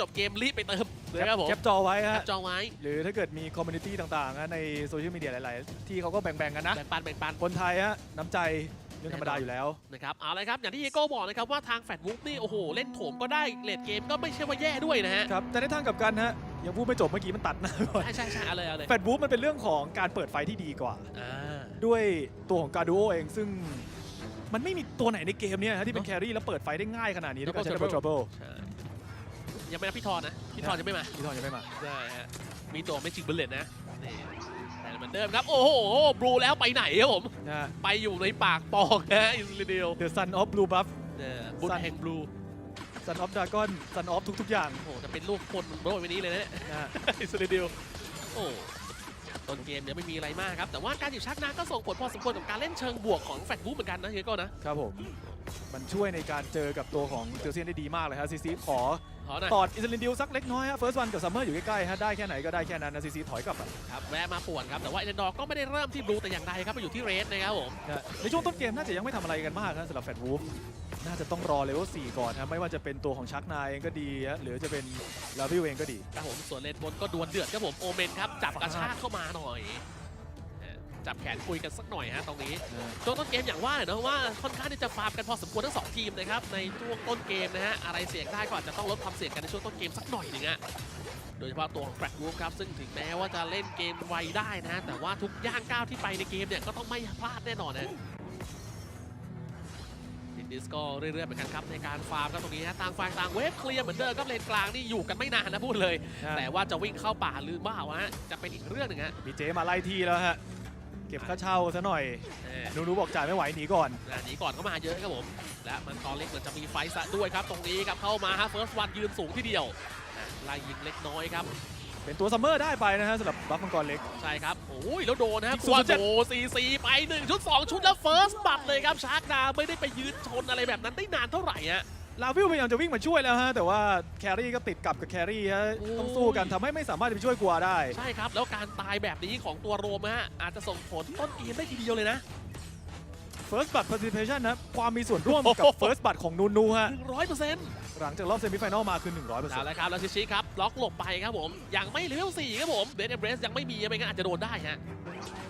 จบเกมรีบไปเติมเลยครับผมแคปจอไว้แคฮะปจองไว้ หรือถ้าเกิดมีคอมมูนิตี้ต่างๆนะในโซเชียลมีเดียหลาย ๆ ที่เขาก็แบ่ง ๆ กันนะ แบ่งปันแบ่งปันคนไทยฮะน้ำใจเรื่องธรรมดาอยู่แล้วนะครับเอาเลยครับ อย่างที่เฮโก้บอกนะครับว่าทางแฟดบุ๊กนี่โอ้โห เล่นโถมก็ได้เลดเกมก็ไม่ใช่ว่าแย่ด้วยนะฮะครับแต่ในทางกลับกันฮะยังพูดไม่จบเมื่อกี้มันตัดหน้าก่อนใช่ใช่ใช่เอาเลยเอาเลยแฟดบูฟมันเป็นเรื่องของการเปิดไฟที่ดีกว่าอ่า ด้วยตัวของการดูโอเองซึ่งมันไม่มีตัวไหนในเกมเนี้ยฮะที่เป็นเนอะแครี่แล้วเปิดไฟได้ง่ายขนาดนี้ด้วยการใช้ Double Double Trouble ใช่ยั งไม่นับพี่ทอนนะ พี่ทอนยังไม่มาพี่ทอนยังไม่มาได้ฮะมีตัวไม่จิกบุลเลตนะนี่แต่เหมือนเดิมครับ โอ้โหบลูแล้วไปไหนครับผมนะฮะไปอยู่ในปากปองนะอิสราเอล The Son of Blue Buff เนี่ยบุญแห่งบลู Son of Dragon Son of ทุกๆอย่างโอ้โหจะเป็นลูกคนบนโลกใบนี้เลยนะเนี่ยนะฮะอิสราเอลโอ้ต้นเกมเนี่ยไม่มีอะไรมากครับ แต่ว่าการหยิบชักนาก็ส่งผลพอสมควรกับการเล่นเชิงบวกของแฟดบู๊เหมือนกันนะเฮียโก้นะครับผม มันช่วยในการเจอกับตัวของเจลเซียนได้ดีมากเลยฮะซีซีขอ ขอหน่อย ตอดอิสลินดิวสักเล็กน้อยฮะเฟิร์สวันกับซัมเมอร์อยู่ใกล้ๆฮะได้แค่ไหนก็ได้แค่นั้นนะซีซีถอยกลับอะครับแวะมาป่วนครับ แต่ว่าเอเดนดอร์ก็ไม่ได้เริ่มที่บลูแต่อย่างใดครับไปอยู่ที่เรดนะครับผม นะในช่วงต้นเกมน่าจะยังไม่ทำอะไรกันมากนะสำหรับแฟดวูฟน่าจะต้องรอเลเวล4ก่อนฮะไม่ว่าจะเป็นตัวของชักนายเองก็ดีฮะหรือจะเป็นลาวิวเองก็ดี ครับผมส่วนเลนบนก็ดวลเดือดครับผมโอเมนครับจับกระชากเข้ามาหน่อยเอ่อ จับแขนคุยกันสักหน่อยฮะตรงนี้นะช่วงต้นเกมอย่างว่าเลยนะว่าค่อนข้างที่จะฟาร์มกันพอสมควรทั้งสองทีมนะครับในช่วงต้นเกมนะฮะอะไรเสี่ยงได้ก็อาจจะต้องลดความเสี่ยงกันในช่วงต้นเกมสักหน่อยหนึงอะโดยเฉพาะตัวของแฟลกวูฟครับซึ่งถึงแม้ว่าจะเล่นเกมไวได้นะ แต่ว่าทุกย่างก้าวที่ไปในเกมเนี่ยก็ต้องไม่พลาดแน่นอนนะดินดิสก็เรื่อยๆเหมือนกันครับในการฟาร์มครับตรงนี้ฮะต่างฝ่ายต่างเวฟเคลียร์เหมือนเดิมครับเลนกลางนี่อยู่กันไม่นานนะพูดเลยนะแต่ว่าจะวิ่งเข้าป่าหรือเปล่าวะจะเป็นอีกเรื่องหนึ่งฮะมีเจมาไล่ทีแล้วฮะ เก็บค่าเช่าซะหน่อยเออหนูๆบอกจ่ายไม่ไหวหนีก่อนอ่าหนีก่อนเข้ามาเยอะครับผม และมันตอนเล็กเหมือนจะมีไฟต์ซะด้วยครับ ตรงนี้ครับเข้ามาฮะเฟิร์สวันยืนสูงที่เดียวอะไล่ยิงเล็กน้อยครับ เป็นตัวซัมเมอร์ได้ไปนะฮะสำหรับบัฟมังกรเล็ก ใช่ครับ โอ้ย แล้วโดนนะอีกกวา0.7โดซีซีไป 1 ชุด 2 ชุดแล้วเฟิร์สบัตเลยครับ ชาร์กดาไม่ได้ไปยืนชนอะไรแบบนั้นได้นานเท่าไหร่ฮะ ลาวิวพยายามจะวิ่งมาช่วยแล้วฮะแต่ว่าแครี่ก็ติดกับกับแครี่ฮะโอ้ย ต้องสู้กันทำให้ไม่สามารถจะไปช่วยกัวได้ ใช่ครับ แล้วการตายแบบนี้ของตัวโรมฮะอาจจะส่งผลต้นเกมได้ทีเดียวเลยนะ First Blood Participation นะความมีส่วนร่วมกับ First Blood ของนูนูฮะ100%หลังจากรอบเซมิไฟแนลมาคือ 100%เอาละครับ แล้วชิชิครับ ล็อกหลบไปครับผม ยังไม่เลเวล4ครับผมเดนเอเบรสยังไม่มีไม่งั้นอาจจะโดนได้ฮะนี่ฮะ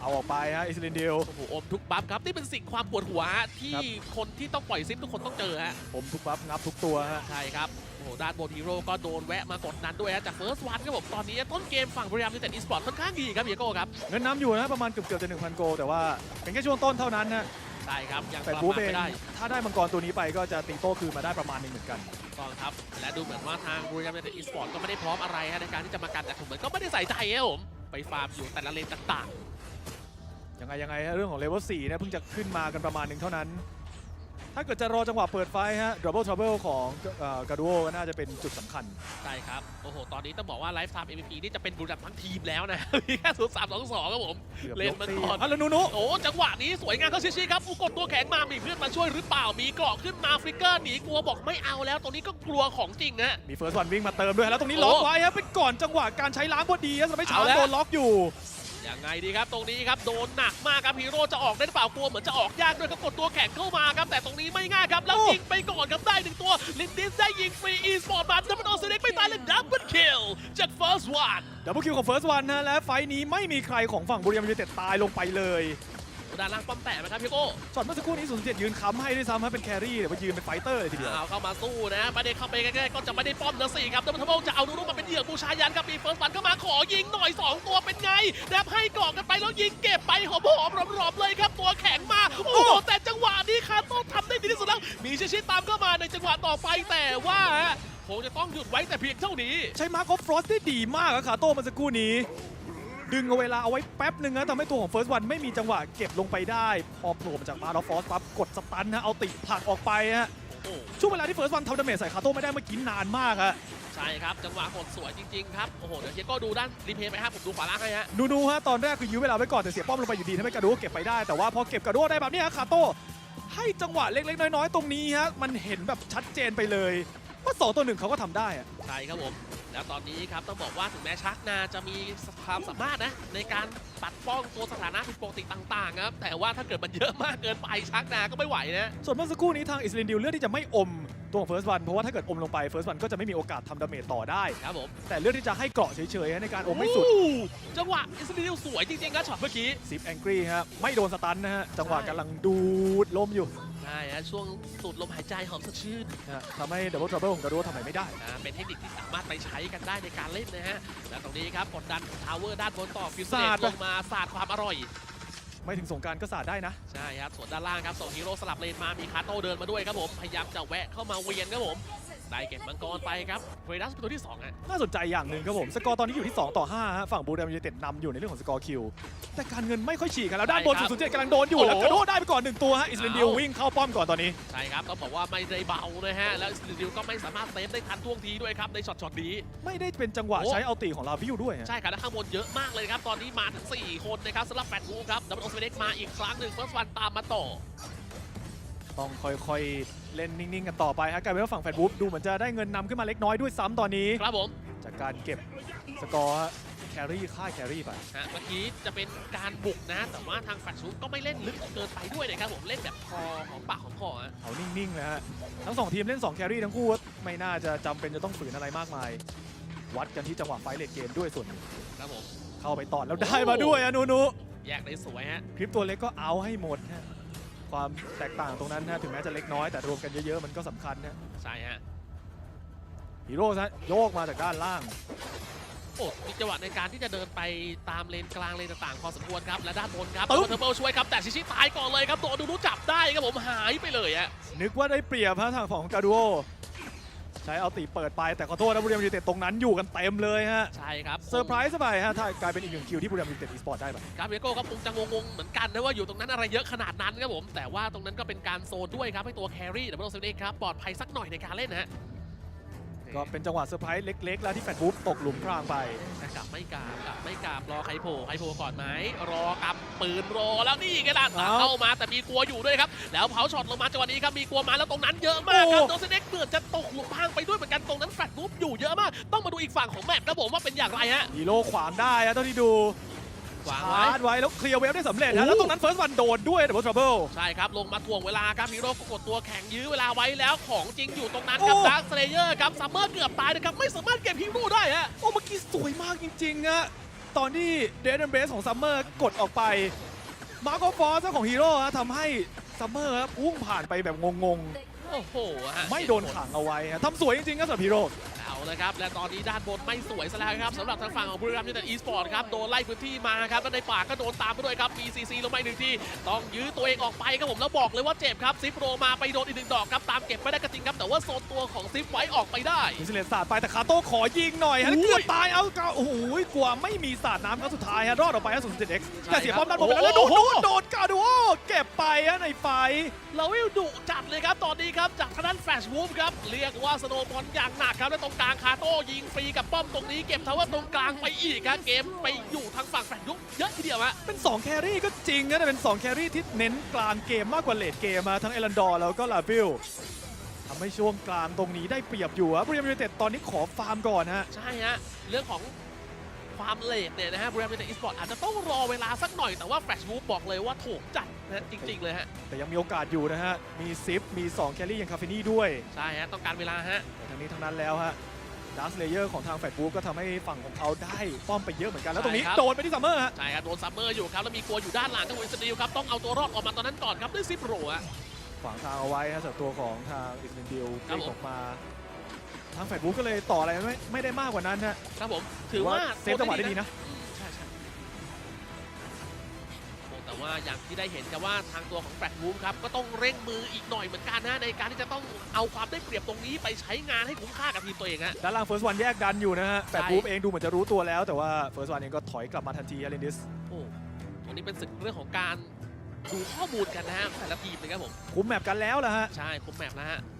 เอาออกไปฮะอิสลินเดลโอ้โหอมทุกบัฟครับนี่เป็นสิ่งความปวดหัวที่ครับคนที่ต้องปล่อยซิปทุกคนต้องเจอฮะผมทุกบัฟงับทุกตัวฮะใช่ครับโอ้โหด้านบนฮีโร่ก็โดนแวะมากดดันด้วยฮะจากเฟิร์สวันครับผมตอนนี้ต้นเกมฝั่งบริยามยูไนเต็ดอีสปอร์ตค่อนข้างดีครับเฮียโก้ครับเงินน้ำอยู่นะประมาณเกือบเกือบจะ1,000โกลแต่ว่าเป็นแค่ช่วงต้นเท่านั้นนะใช่ครับยังแต่ประบูมาทเองไม่ได้ถ้าได้มังกรตัวนี้ไปก็จะตีโต้คืนมาได้ประมาณหนึงเหมือนกันต้องครับและดูเหมือนว่าทางบริยามยูไนเต็ดอีสปอร์ตก็ไม่ได้พร้อมอะไรฮะในการที่จะมากันแต่ผมเหมือนก็ไม่ได้ใส่ใจครับผมไปฟาร์มอยู่แต่ละเลนต่าง ยังไงยังไงฮะเรื่องของเลเวล4เนี่ยเพิ่งจะขึ้นมากันประมาณหนึ่งเท่านั้น ถ้าเกิดจะรอจังหวะเปิดไฟฮะ Double Trouble ของกาดูโอก็น่าจะเป็นจุดสำคัญๆใช่ครับ โอ้โห ตอนนี้ต้องบอกว่าไลฟ์ไทม์ MVP นี่จะเป็นบุรีรัมย์ทั้งทีมแล้วนะ มีแค่ศูนย์สามสองสองครับผมเกือบเล่นยกมันตีก่อนอะแล้วนูนูโอ้ จังหวะนี้สวยงามเขาชิชิครับอุกดตัวแข็งมา มีเพื่อนมาช่วยหรือเปล่า มีเกราะขึ้นมาฟลิกเกอร์หนีกลัวบอกไม่เอาแล้ว ตรงนี้ก็กลัวของจริงนะมีเฟิร์สวันวิ่งมาเติมด้วยแล้วตรงนี้โอ้ล็อกไว้ฮะเป็นก่อนจังหวะการใช้ล้างพอดีฮะสมัยเช้าเอาแล้วโดนล็อกอยู่ ยังไงดีครับตรงนี้ครับโดนหนักมากครับฮีโร่จะออกได้หรือเปล่ากลัวเหมือนจะออกยากด้วยก็กดตัวแข็งเข้ามาครับแต่ตรงนี้ไม่ง่ายครับแล้วโอ้ยิงไปก่อนครับได้หนึ่งตัวลินดิสได้ยิงฟรีอีสปอร์ตมาดับเบิลโอเซเล็กไม่ตายเลยดับเบิลคิลจาก first one ดับเบิลคิวของเฟิร์สวันนะและไฟท์นี้ไม่มีใครของฝั่งบุรีรัมย์ยูไนเต็ดตายลงไปเลย ด้านล่างป้อมแตะไหมครับพี่โก้ช็อตเมื่อสักครู่นี้ศูนย์เจ็ดยืนค้ำให้ด้วยซ้ำฮะเป็นแครี่แต่ว่ายืนเป็นไฟเตอร์เลยทีเดียว เอาเข้ามาสู้นะไม่ได้เข้าไปใกล้ๆก็จะไม่ได้ป้อมนะสิครับดับเบิลทับเบิลจะเอาดูรูปมาเป็นเหยื่อบูชายันครับมีเฟิร์สวันเข้ามาขอยิงหน่อย 2 ตัวเป็นไงแดบให้กรอกกันไปแล้วยิงเก็บไปหอมๆรอบๆเลยครับตัวแข็งมาโอ้โหแต่จังหวะนี้คาโต้ทำได้ดีที่สุดแล้วมีชิชิตามเข้ามาในจังหวะต่อไปแต่ว่าคงจะต้องหยุดไว้แต่เพียงเท่านี้ ใช้มาร์คอฟฟรอสได้ดีมากอะขาโต้เมันสักครู่นี้ ดึงเอาเวลาเอาไว้แป๊บหนึ่งนะทำให้ตัวของเฟิร์สวันไม่มีจังหวะเก็บลงไปได้ พอโผล่มาจากมาร์คอฟฟรอสปั๊บกดสตันนะเอาติดผลักออกไปฮะโอ้ช่วงเวลาที่เฟิร์สวันทำดาเมจใส่คาโต้ไม่ได้เมื่อกี้นานมากฮะใช่ครับ จังหวะกดสวยจริงๆครับ โอ้โห เดี๋ยวเฮียก็ดูด้านรีเพย์ไปครับผมดูขวาล่างให้ฮะนูนูฮะตอนแรกคือยื้อเวลาไว้ก่อนแต่เสียป้อมลงไปอยู่ดีทำให้กระดูกเก็บไปได้แต่ว่าพอเก็บกระดูกได้แบบนี้ฮะคาโต้ให้จังหวะเล็กๆน้อยๆตรงนี้ฮะมันเห็นแบบชัดเจนไปเลยว่าสองตัวหนึ่งเขาก็ทำได้อะใช่ครับผม แล้วตอนนี้ครับต้องบอกว่าถึงแม้ชักนาจะมีความสามารถนะในการปัดป้องตัวสถานะผิดปกติต่างๆครับแต่ว่าถ้าเกิดมันเยอะมากเกินไปชักนาก็ไม่ไหวนะส่วนเมื่อสักครู่นี้ทางอิสเลนดิวเลือกที่จะไม่อมตัวของเฟิร์สวันเพราะว่าถ้าเกิดอมลงไปเฟิร์สวันก็จะไม่มีโอกาสทำดาเมจต่อได้ครับผมแต่เลือกที่จะให้เกราะเฉยๆฮะในการอมไม่สุดโอ้จังหวะอิสราเอลสวยจริงๆครับช็อตเมื่อกี้ซิปแองกี้ฮะไม่โดนสตันนะฮะจังหวะใช่กำลังดูดลมอยู่ใช่ฮะช่วงสูดลมหายใจหอมสดชื่นนะฮะทำให้ดับเบิลทรัเบิลของกาโดทำอะไรไม่ได้อ่าเป็นเทคนิคที่สามารถไปใช้กันได้ในการเล่นนะฮะ และตรงนี้ครับกดดันทาวเวอร์ด้านบนต่อฟิวเซสาดตไปลงมาสาดความอร่อย ไม่ถึงสงกรารก็สาดได้นะ ใช่ครับส่วนด้านล่างครับส่งฮีโร่สลับเลนมามีคาโต้เดินมาด้วยครับผม พยายามจะแวะเข้ามาเวียนครับผม ได้เก็บมังกรไปครับเวดัสเป็นตัวที่2อะน่าสนใจอย่างหนึ่งครับผม สกอร์ตอนนี้อยู่ที่ 2 ต่อ5ฮะฝั่งบูรามยูไนเต็ดนำอยู่ในเรื่องของสกอร์คิว แต่การเงินไม่ค่อยฉีกกันแล้วด้านบนใช่ครับ0 0 7กำลังโดนอยู่ แล้วโอ้กระโดดได้ไปก่อนหนึ่งตัวฮะอิสเลนเดียเอาวิ่งเข้าป้อมก่อนตอนนี้ ใช่ครับต้องบอกว่าไม่ได้เบานะฮะ แล้วสติดิวก็ไม่สามารถเซฟได้ทันท่วงทีด้วยครับในช็อตช็อตนี้ ไม่ได้เป็นจังหวะโอ้ใช้เอาตีของลาวิวด้วยฮะใช่ครับและข้างบนเยอะมากเลยครับตอนนี้มาถึง4คนนะครับสำหรับแฟนวูครับดับเบิลโอสเปเด็กมาอีกครั้งหนึ่งเฟิร์สวันตามมาต่อ ต้องค่อยๆ เล่นนิ่งๆ กันต่อไปฮะกลายเป็นว่าฝั่งแฟนบูฟดูเหมือนจะได้เงินนำขึ้นมาเล็กน้อยด้วยซ้ำตอนนี้ ครับผมจากการเก็บสกอร์ฮะแครี่ค่ายแครี่ไปฮะเมื่อกี้จะเป็นการบุกนะ แต่ว่าทางแฟลชูก็ไม่เล่นลึกเกินไปด้วยนะครับผมเล่นแบบคอของปากของคอฮะเอานิ่งๆนะฮะทั้งสองทีมเล่น2แครี่ทั้งคู่ไม่น่าจะจำเป็นจะต้องฝืนอะไรมากมาย วัดกันที่จังหวะไฟเลทเกมด้วยส่วนหนึ่งครับผม เข้าไปตอดแล้วได้มาด้วยอะนูนูแยกได้สวยฮะ คลิปตัวเล็กก็เอาให้หมดฮะ ความแตกต่างตรงนั้นนะถึงแม้จะเล็กน้อยแต่รวมกันเยอะๆมันก็สำคัญนะใช่ฮะ ฮีโร่ฮะโยกมาจากด้านล่าง โอ้มีจังหวะในการที่จะเดินไปตามเลนกลางเลนต่างๆพอสมควรครับ และด้านบนครับตึ้โดมนเทอร์เบิลช่วยครับ แต่ชิชิตายก่อนเลยครับ โดนดูดูจับได้ครับผมหายไปเลยอะนึกว่าได้เปรียบฮะทางฝั่งของกาดูโอใช้เอาตีเปิดไปแต่ขอโทษนะบุรีรัมย์ยูไนเต็ดตรงนั้นอยู่กันเต็มเลยฮะใช่ครับเซอร์ไพรส์สบายฮะถ้ากลายเป็นอีกหนึ่งคิวที่บุรีรัมย์ยูไนเต็ดอีสปอร์ตได้ไปครับเวโก้ครับคงจะงงๆเหมือนกันนะว่าอยู่ตรงนั้นอะไรเยอะขนาดนั้นครับผมแต่ว่าตรงนั้นก็เป็นการโซนด้วยครับให้ตัวแครี่ดับเบิลเซนเองครับปลอดภัยสักหน่อยในการเล่นนะฮะ ก็เป็นจังหวะเซอร์ไพรส์เล็ก ๆ แล้วที่แฟนบูฟตกหลุมพรางไปแต่กลับไม่กลับกลับไม่กลับรอใครโผล่ใครโผล่ก่อนไหมรอกำปืนรอแล้วนี่ไงล่ะเอาเข้ามาแต่มีกลัวอยู่ด้วยครับ แล้วเผาช็อตลงมาจังหวะนี้ครับมีกลัวมาแล้วตรงนั้นเยอะมากครับโอ้โดนเซเน็กเกือบจะตกหลุมพรางไปด้วยเหมือนกันตรงนั้นแฟลตรูปอยู่เยอะมาก ต้องมาดูอีกฝั่งของแมปครับผมว่าเป็นอย่างไรฮะฮีโร่ขวางได้ฮะเท่าที่ดูข วางชไว้าร์จไว้แล้วเคลียร์เวฟได้สำเร็จโอ้นะแล้วตรงนั้นเฟิร์สวันโดนด้วยดับเบิลทรัเบิล ใช่ครับ ลงมาถ่วงเวลาครับฮีโร่ก็กดตัวแข็งยื้อเวลาไว้แล้วของจริงอยู่ตรงนั้นครับโอ้ ดาร์คสเลเยอร์ครับซัมเมอร์เกือบตายนะครับ ไม่สามารถเก็บฮีโร่ได้ฮะ โอ้เมื่อกี้สวยมากจริงๆอะตอนที่เดนเบสของซัมเมอร์กดออกไป มาร์กฟอร์ของฮีโร่ฮะทำให้ซัมเมอร์พุ่งผ่านไปแบบงงโอ้โหฮะๆ ไม่โดนขังเอาไว้ฮะทำสวยจริงๆครับสำหรับฮีโร่ เอาเลยครับ และตอนนี้ด้านบนไม่สวยซะแล้วครับสำหรับทางฝั่งของบุรีรัมย์ยูไนเต็ดอีสปอร์ตครับ โดนไล่พื้นที่มาครับ แล้วในป่ากก็โดนตามไปด้วยครับ BCC ลงมาอีกหนึ่งที ต้องยื้อตัวเองออกไปครับผม แล้วบอกเลยว่าเจ็บครับ ซิปโรมาไปโดนอีกหนึ่งดอกครับ ตามเก็บไม่ได้ก็จริงครับ แต่ว่าโซนตัวของซิปไว้ออกไปได้มิสเลนสาดไปแต่คาโต้ขอยิงหน่อยฮะอุ้ยเกือบตาย เอาเกาโอ้โหกลัวไม่มีสาดน้ำครั้งสุดท้ายฮะ รอดออกไปฮะ 0 7 x ใช่แต่เสียครับป้อมด้านบนไปแล้วแล้วโดนโอ้โดโหนโดนกาดูโอเก็บไปฮะในไฟลาวิลดุจัดเลยครับตอนนี้ครับจากทางด้านแฟลชวูฟครับเรียกว่าสโนว์บอลอย่างหนักครับและตรงกลางคาโต้ยิงฟรีกับป้อมตรงนี้เก็บทาวเวอร์ตรงกลางไปอีกครับเกมไปอยู่ทางฝั่งแฟลชยุกเยอะทีเดียวฮะเป็น 2 แครี่ก็จริงนะแต่เป็น 2 แครี่ที่เน้นกลางเกมมากกว่าเลดเกมมาทั้งเอลันดอร์แล้วก็ลาฟิลทำให้ช่วงกลางตรงนี้ได้เปรียบอยู่ครับบริยมยูไนเต็ดตอนนี้ขอฟาร์มก่อนฮะใช่ฮะเรื่องของความเลทเนี่ยนะฮะบริษัทอีสปอร์ตอาจจะต้องรอเวลาสักหน่อยแต่ว่าแฟลชวูฟบอกเลยว่าถูกจัดนะฮะจริง ๆ เลยฮะแต่ยังมีโอกาสอยู่นะฮะมีซิฟมี 2 แครี่อย่างคาเฟนี่ด้วย ใช่ฮะต้องการเวลาฮะแต่ทั้งนี้ทั้งนั้นแล้วฮะ ดาร์สเลเยอร์ของทางแฟดบูก็ทำให้ฝั่งของเขาได้ป้อมไปเยอะเหมือนกัน แล้วตรงนี้ใช่ครับ โดนไปที่ซัมเมอร์ฮะ ใช่ครับโดนซัมเมอร์อยู่ครับแล้วมีกลัวอยู่ด้านหลังกับวินสตีลครับต้องเอาตัวรอดออกมาตอนนั้นก่อนครับด้วยซิปโรอะ ขวางทางเอาไว้ฮะสำหรับตัวของทางอิสเนดิลครับเด้งผม ออกมา ทางแฟดบูก็เลยต่ออะไรไม่ไม่ได้มากกว่านั้นฮะครับผมถือว่าเซฟจังหวะได้ดีนะอืมใว่าอย่างที่ได้เห็นกันว่าทางตัวของแฟลชวูฟครับก็ต้องเร่งมืออีกหน่อยเหมือนกันนะในการที่จะต้องเอาความได้เปรียบตรงนี้ไปใช้งานให้คุ้มค่ากับทีมตัวเองฮะด้านล่างเฟิร์สวันแยกดันอยู่นะฮะแฟดใช่บูเองดูเหมือนจะรู้ตัวแล้ว แต่ว่าเฟิร์สวันเองก็ถอยกลับมาทันทีฮะเรนดิสโอ้ตรงนี้เป็นศึกเรื่องของการดูข้อมูลกันนะฮะแต่ละทีมเลยครับผมคุมแมปกันแล้วล่ะฮะใช่คุ้มแมปนะฮะโ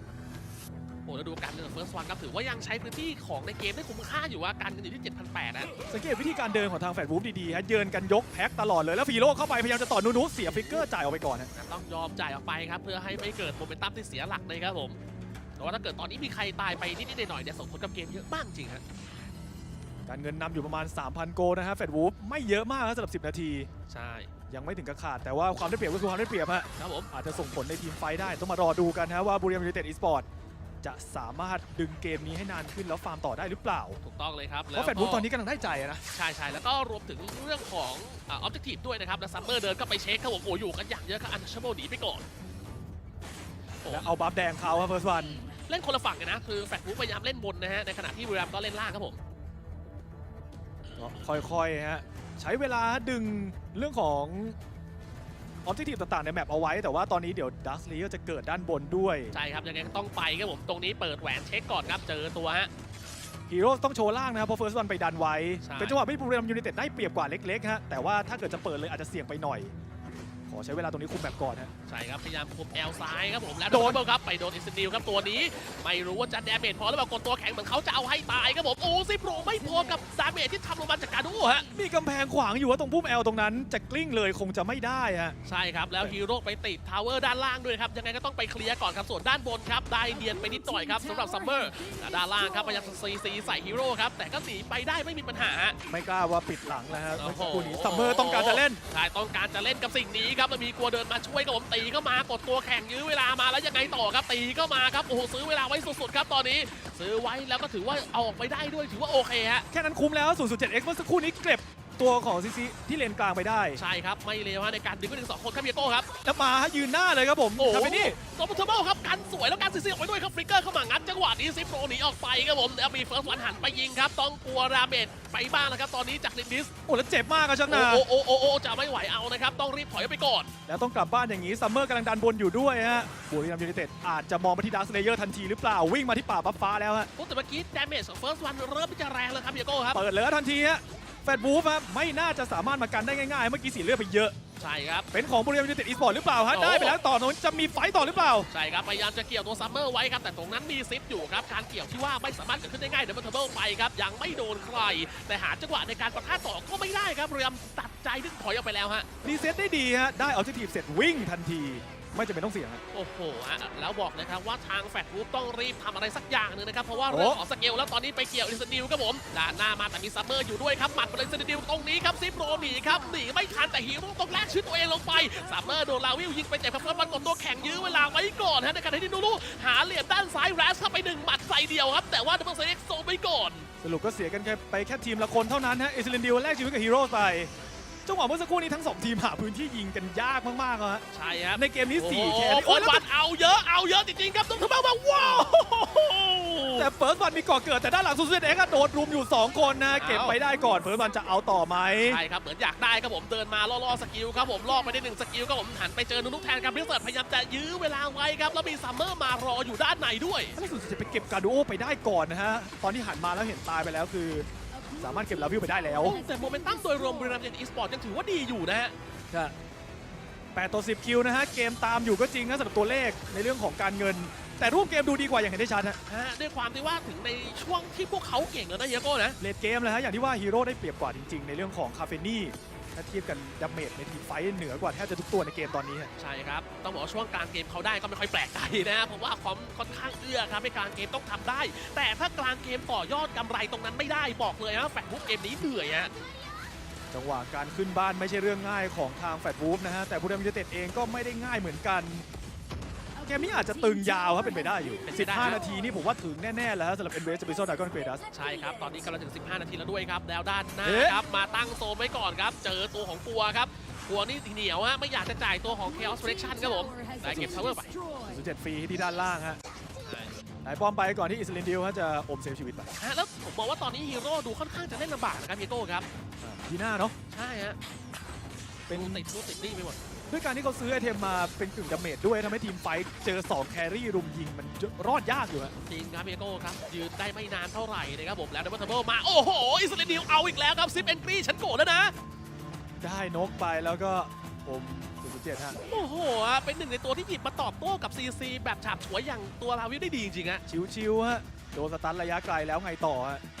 อ้แล้วดูการเดินเฟิร์สวันครับถือว่ายังใช้พื้นที่ของในเกมได้คุ้มค่าอยู่ว่าการเงินอยู่ที่ 7,800นะสังเกตวิธีการเดินของทางแฟดบูดีๆฮะเยินกันยกแพ็คตลอดเลยแล้วฟีโร่เข้าไปพยายามจะต่อนูนูเสียฟิกเกอร์จ่ายออกไปก่อนฮะต้องยอมจ่ายออกไปครับเพื่อให้ไม่เกิดโมเมนตัมที่เสียหลักเลยครับผมแต่ว่าถ้าเกิดตอนนี้มีใครตายไปนิดๆหน่อยๆเนี่ยส่งผลกับเกมเยอะมากจริงฮะการเงินนำอยู่ประมาณ 3,000 โกลนะฮะแฟดวูฟไม่เยอะมากนะสำหรับ 10 นาที ใช่ ยังไม่ถึงกับขาด แต่ว่าความได้เปรียบก็คือความได้เปรียบฮะครับผมอาจจะส่งผลในทีมไฟท์ได้ ต้องมารอดูกันฮะว่าบุรีรัมย์ยูไนเต็ดอีสปอร์ต จะสามารถดึงเกมนี้ให้นานขึ้นแล้วฟาร์มต่อได้หรือเปล่า ถูกต้องเลยครับเพราะแฟนบุ๊กตอนนี้กำลังได้ใจอะนะ ใช่ใช่แล้วก็รวมถึงเรื่องของออบเจกตีฟด้วยนะครับ แล้วซัมเมอร์เดินก็ไปเช็คครับผมโอ้อยู่กันอย่างเยอะครับอันเชเบิลหนีไปก่อนโอ้แล้วเอาบัฟแดงเขาครับเฟิร์สวันเล่นคนละฝั่งกันนะ คือแฟนบุ๊กพยายามเล่นบนนะฮะในขณะที่บุรีรัมย์ก็เล่นล่างครับผม ค่อยๆฮะใช้เวลาดึงเรื่องของ ออบเจกตีฟต่างๆในแมปเอาไว้ แต่ว่าตอนนี้เดี๋ยวดัสลีก็จะเกิดด้านบนด้วยใช่ครับยังไงก็ต้องไปครับผมตรงนี้เปิดแหวนเช็คก่อนครับเจอตัวฮะ ฮีโร่ต้องโชว์ล่างนะครับเพราะเฟิร์สวันไปดันไว้ ใช่ เป็นจังหวะที่บุรีรัมย์ยูไนเต็ดได้เปรียบกว่าเล็กๆฮะแต่ว่าถ้าเกิดจะเปิดเลยอาจจะเสี่ยงไปหน่อย ขอใช้เวลาตรงนี้คุมแบบก่อนฮะ ใช่ครับ พยายามคุมแอลซ้ายครับผม แล้วโดโดนนเบิลครับ ไปโดนอิสติลครับตัวนี้ ไม่รู้ว่าจะดาเมจพอหรือเปล่ากดตัวแข็งเหมือนเขาจะเอาให้ตายครับผม โอ้ซิโปรไม่พอกับดาเมจที่ทำลงมาจากการดูฮะ มีกำแพงขวางอยู่ว่าตรงพุ่มแอลตรงนั้นจะกลิ้งเลยคงจะไม่ได้ฮะ ใช่ครับ แล้วฮีโร่ไปติดทาวเวอร์ด้านล่างด้วยครับ ยังไงก็ต้องไปเคลียร์ก่อนครับ ส่วนด้านบนครับได้เนียนไปนิดหน่อยครับสำหรับซัมเมอร์ด้านล่างครับพยายามซีซีใส่ฮีโร่ครับแต่ก็หนีไปได้ไม่มีปัญหาไม่กล้าว่าปิดหลังแล้วฮะโอ้เมื่อโหสักครู่นี้ซัมเมอร์ต้องการจะเล่นใช่ต้องการจะเล่นกับสิ่งนี้ครับแล้วมีกลัวเดินมาช่วยกับผมตีเข้ามากดตัวแข่งยื้อเวลามาแล้วยังไงต่อครับตีเข้ามาครับโอ้โหซื้อเวลาไว้สุดๆครับตอนนี้ ซื้อไว้แล้วก็ถือว่าเอาออกไปได้ด้วยถือว่าโอเคฮะแค่นั้นคุ้มแล้ว 0.7x เมื่อสักครู่นี้เก็บ ตัวของซีซีที่เลนกลางไปได้ ใช่ครับ ไม่เลวฮะในการดึงไปถึงสองคนครับเบียโก้ครับ แล้วมาฮะยืนหน้าเลยครับผมโอ้โหทำไปนี่โซมเทอร์เบิลครับกันสวยแล้วการซีซีออกไปด้วยครับฟลิกเกอร์เข้ามางัดจังหวะนี้ซิปโรหนีออกไปครับผมแล้วมีเฟิร์สวันหันไปยิงครับ ต้องกลัวราเมจไปบ้างแล้วครับตอนนี้จากลินดิสโอ้แล้วเจ็บมากอะชักนา โอ้โอ้โอ้โอ้จะไม่ไหวเอานะครับต้องรีบถอยไปก่อน แล้วต้องกลับบ้านอย่างนี้ซัมเมอร์กำลังดันบนอยู่ด้วยฮะบุรีรัมย์ยูไนเต็ดอาจจะมองไปที่ดาร์สเลเยอร์ทันทีหรือเปล่าวิ่งมาที่ป่าบัฟฟ้าแล้วฮะโอ้แต่เมื่อกี้ดาเมจของเฟิร์สวันเริ่มที่จะแรงแล้วครับเบียโก้ครับ เปิดเลยทันทีฮะ แฟดบูฟฮะไม่น่าจะสามารถมากันได้ง่ายๆ เมื่อกี้เสียเลือดไปเยอะ ใช่ครับ เป็นของบุรีรัมย์ยูไนเต็ดอีสปอร์ตหรือเปล่าฮะ โอ้ ได้ไปแล้วต่อโน้นจะมีไฟต์ต่อหรือเปล่า ใช่ครับ พยายามจะเกี่ยวตัวซัมเมอร์ไว้ครับ แต่ตรงนั้นมีซิปอยู่ครับ การเกี่ยวที่ว่าไม่สามารถเกิดขึ้นได้ง่ายเดี๋ยวมันเทอร์เบิลไปครับ ยังไม่โดนใคร แต่หาจังหวะในการประทะต่อก็ไม่ได้ครับเรียมตัดใจดึงถอยออกไปแล้วฮะ รีเซ็ตได้ดีฮะ ได้เอาทีฟเสร็จวิ่งทันที ไม่จำเป็นต้องเสี่ยงฮะ โอ้โหฮะแล้วบอกเลยครับว่าทางแฟตรูปต้องรีบทำอะไรสักอย่างหนึ่งนะครับ เพราะว่าโอ้เรื่องของสเกลแล้วตอนนี้ไปเกี่ยวอินสติลครับผมด้านหน้ามาแต่มีซัมเมอร์อยู่ด้วยครับหมัดไปเลยอินสติลตรงนี้ครับซิปโรหนีครับหนีไม่ทันแต่ฮีโร่ต้องแลกชีวิตตัวเองลงไปซัมเมอร์โดนลาวิวยิงไปเจ็บครับแล้วมันกดตัวแข่งยื้อเวลาไว้ก่อนฮะในขณะที่นูรูหาเหลี่ยมด้านซ้ายแรสเข้าไปหนึ่งหมัดใส่เดียวครับแต่ว่าดับเบิลเซ็กโซไปก่อน สรุปก็เสียกันแค่ไปแค่ทีมละคนเท่านั้นฮะเอซิลินดิวแลกชีวิตกับฮีโร่ไป จังหวะเมื่อสักครู่นี้ทั้งสองทีมหาพื้นที่ยิงกันยากมากๆอะฮะใช่ครับในเกมนี้โอ้โหสี่แครี่คโอ้ยนแล้ววัดเอาเยอะเอาเยอะจริงๆครับต้องทำเอามาว้าวแต่เฟิร์สวันมีก่อเกิดแต่ด้านหลังซูซูเอ็กโดนรุมอยู่ 2 คนนะ เก็บไปได้ก่อนเฟิร์สวันจะเอาต่อไหมใช่ครับเหมือนอยากได้ครับผมเดินมาล่อๆสกิลครับผมล่อไปได้หนึ่งสกิลครับผมหันไปเจอนุนุกแทนครับพิเศษพยายามจะยื้อเวลาไว้ครับแล้วมีซัมเมอร์มารออยู่ด้านในด้วยถ้าสุดจะไปเก็บการดูโอไปได้ก่อนนะฮะตอนที่หันมาแล้วเห็นตายไปแล้วคือ สามารถเก็บลาวิวไปได้แล้ว แต่โมเมนตัมโดยรวมบุรีรัมย์อีสปอร์ตยังถือว่าดีอยู่นะฮะ8ต่อ10คิวนะฮะ เกมตามอยู่ก็จริงนะสำหรับตัวเลขในเรื่องของการเงิน แต่รูปเกมดูดีกว่าอย่างเห็นได้ชัดฮะฮะด้วยความที่ว่าถึงในช่วงที่พวกเขาเก่งแล้วนะเฮียโก้นะ เลดเกมเลยฮะอย่างที่ว่าฮีโร่ได้เปรียบกว่าจริงๆ ในเรื่องของคาเฟนี่ ถ้าเทียบกันดาเมจในทีมไฟท์เหนือกว่าแทบจะทุกตัวในเกมตอนนี้ฮะใช่ครับ ต้องบอกว่าช่วงกลางเกมเขาได้ก็ไม่ค่อยแปลกใจนะเพราะว่าความค่อนข้างเอื้อครับให้กลางเกมต้องทำได้ แต่ถ้ากลางเกมต่อยอดกำไรตรงนั้นไม่ได้บอกเลยนะแฟนบุ๊กเกมนี้เหนื่อยฮะ จังหวะการขึ้นบ้านไม่ใช่เรื่องง่ายของทางแฟดวูฟนะฮะแต่บุรีรัมย์ยูไนเต็ดเองก็ไม่ได้ง่ายเหมือนกันเกมนี้อาจจะตึงยาวครับเป็นไปได้อยู่ เป็นไปได้15 นาทีนี่ผมว่าถึงแน่ ๆ แล้วฮะสำหรับเอ็นเวสต์บิโซดากอนเกรดัส ใช่ครับ ตอนนี้กำลังถึง 15 นาทีแล้วด้วยครับ แล้วด้านหน้าเอ๊ะ ครับ มาตั้งโซนไว้ก่อนครับ เจอตัวของปัวครับ ปัวนี่เหนียวฮะ ไม่อยากจะจ่ายตัวของ Chaos Protection ครับผมได้เก็บ power ไป07ฟรีที่ด้านล่างฮะไหนป้อมไปก่อนที่อิสลินดิวฮะจะอมเซฟชีวิตไปฮะแล้วผมมองว่าตอนนี้ฮีโร่ดูค่อนข้างจะเล่นลำบากนะครับเฮียโก้ครับ อ่าทีหน้าเนาะ ใช่ฮะเป็น ติดนู่นติดนี่ไปหมด ด้วยการที่เขาซื้อไอเทมมาเป็นกึ่งดาเมจด้วยทำให้ทีมไฟท์เจอ2แครี่รุมยิงมันรอดยากอยู่ฮะจริงครับเฮียโก้ครับ ยืนได้ไม่นานเท่าไหร่นะครับผมแล้วดับเบิลทับเบิลมา โอ้โห อิสราเอลเอาอีกแล้วครับซิปเอนกรีฉันโกรธแล้วนะ ได้นกไปแล้วก็อม007ฮะโอ้โห เป็นหนึ่งในตัวที่หยิบมาตอบโต้กับ CC แบบฉาบฉวยอย่างตัวลาวิวได้ดีจริงๆฮะชิวๆฮะโดนสตันระยะไกลแล้วไงต่อฮะโอ้โหส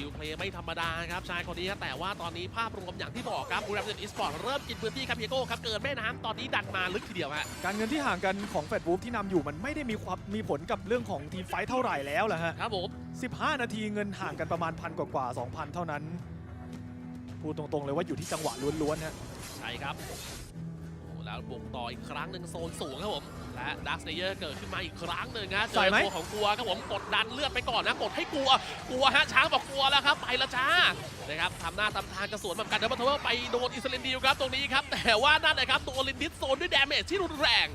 กิลเพลย์ไม่ธรรมดาครับชายคนนี้ครับแต่ว่าตอนนี้ภาพรวมอย่างที่บอกครับบูรัมย์อีสปอร์ตเริ่มกินพื้นที่ครับเฮียโก้ครับเกินแม่น้ำตอนนี้ดันมาลึกทีเดียวฮะการเงินที่ห่างกันของแฟดวูฟที่นำอยู่มันไม่ได้มีความมีผลกับเรื่องของทีมไฟท์เท่าไหร่แล้วแหละฮะครับผม15 นาทีเงินห่างกันประมาณพันกว่าๆ2,000 เท่านั้นพูดตรงๆเลยว่าอยู่ที่จังหวะล้วนๆฮะใช่ครับโอ้โห แล้วบุกต่ออีกครั้งหนึ่งโซนสูงครับผมและดักสเตเยอร์เกิดขึ้นมาอีกครั้งหนึ่งฮะเจใส่อไหมตัวของกลัวครับผมกดดันเลือดไปก่อนนะกดให้กลัวกลัวฮะช้างบอกกลัวแล้วครับไปละจ้านะครับทำหน้าทำทางจะสวนเหมือนกันเดบัตเทอร์ไปโดนอิสเลนดิวครับตรงนี้ครับแต่ว่านั่นเลยครับตัวลินดิสโซนด้วยดาเมจที่รุนแรง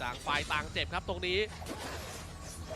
จางฝ่ายต่างเจ็บครับตรงนี้